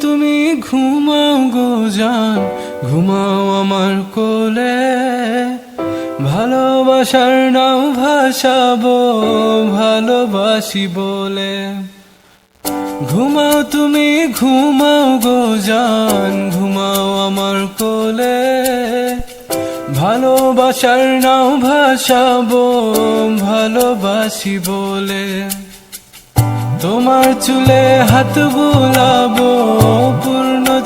তুমি ঘুমাও গো জান, ঘুমাও আমার কোলে। ভালোবাসার নাও ভাসাবো, ভালোবাসি বলে। ঘুমাও তুমি, ঘুমাও গো জান, ঘুমাও আমার কোলে। ভালোবাসার নাও ভাসাবো, ভালোবাসি বলে। তোমার চুলে হাত বুলাবো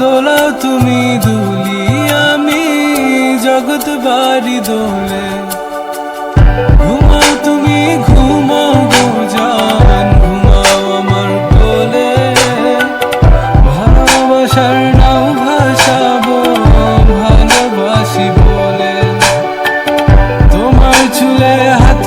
দোলাও তুমি দুলি আমি, জগৎ বাড়ি দোলে। ঘুমাও তুমি, ঘুমাও গো জান ঘুমাও আমার কোলে। ভালোবাসার নাও ভাসাবো ভালোবাসি বলে। তোমার চুলে হাত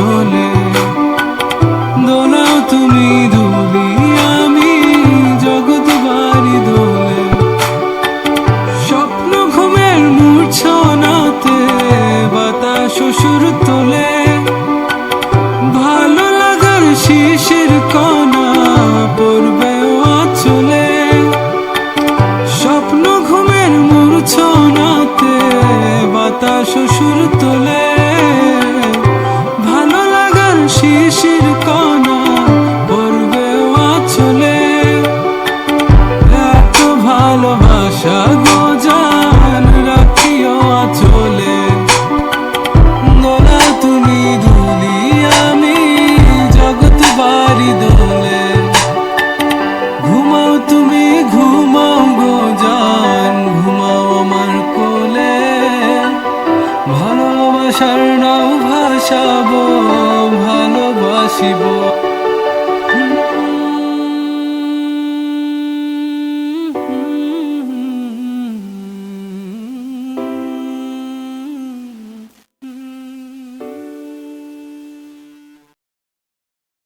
চলে। দোলাও তুমি দুলি আমি জগৎ বাড়ি দোলে। স্বপ্ন ঘুমের মূর্ছনাতে বাতাস সুর নাও ভাসাবো ভালোবাসিব।